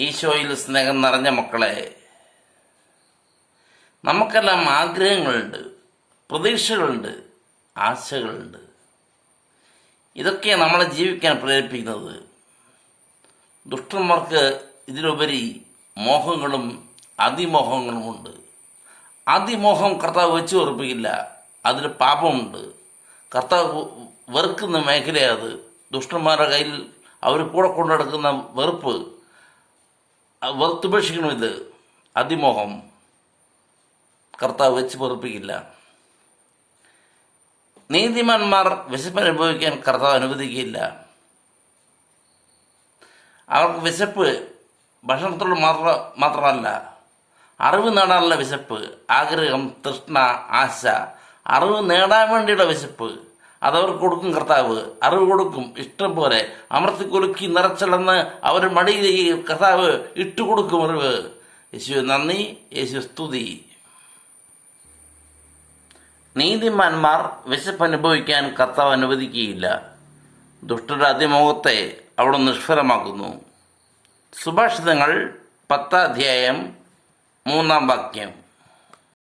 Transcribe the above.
ഈശോയിൽ സ്നേഹം നിറഞ്ഞ മക്കളെ നമുക്കെല്ലാം ആഗ്രഹങ്ങളുണ്ട് പ്രതീക്ഷകളുണ്ട് ആശകളുണ്ട്. ഇതൊക്കെ നമ്മളെ ജീവിക്കാൻ പ്രേരിപ്പിക്കുന്നത്. ദുഷ്ടന്മാർക്ക് ഇതിലുപരി മോഹങ്ങളും അതിമോഹങ്ങളുമുണ്ട് അതിമോഹം കർത്താവ് വെച്ചു ഉറപ്പിക്കില്ല. അതിൽ പാപമുണ്ട്. കർത്താവ് വെറുക്കുന്ന മേഖലയത് ദുഷ്ടന്മാരുടെ കയ്യിൽ അവർ കൂടെ കൊണ്ടു വെറുപ്പ്. അത് വെറുത്തുപേക്ഷിക്കണം ഇത്. അതിമോഹം. കർത്താവ് വെച്ച് പൊറപ്പിക്കില്ല. നീതിമാന്മാർ വിശപ്പ് അനുഭവിക്കാൻ കർത്താവ് അനുവദിക്കില്ല. അവർക്ക് വിശപ്പ് ഭക്ഷണത്തോട് മാത്ര മാത്രമല്ല അറിവ് നേടാനുള്ള വിശപ്പ് ആഗ്രഹം തൃഷ്ണ ആശ അറിവ് നേടാൻ വേണ്ടിയുള്ള വിശപ്പ് അതവർക്ക് കൊടുക്കും കർത്താവ്. അറിവ് കൊടുക്കും. ഇഷ്ടം പോലെ. അമർത്തി കുലുക്കി നിറച്ചിളന്ന് അവർ മടിയിലേക്ക് കർത്താവ് ഇട്ടുകൊടുക്കും അറിവ്. യേശു നന്ദി. യേശു സ്തുതി. നീതിമാന്മാർ വിശപ്പ് അനുഭവിക്കാൻ കർത്താവ് അനുവദിക്കുകയില്ല. ദുഷ്ടരുടെ അതിമോഹത്തെ അവിടെ നിഷ്ഫലമാക്കുന്നു. സുഭാഷിതങ്ങൾ പത്താധ്യായം മൂന്നാം വാക്യം.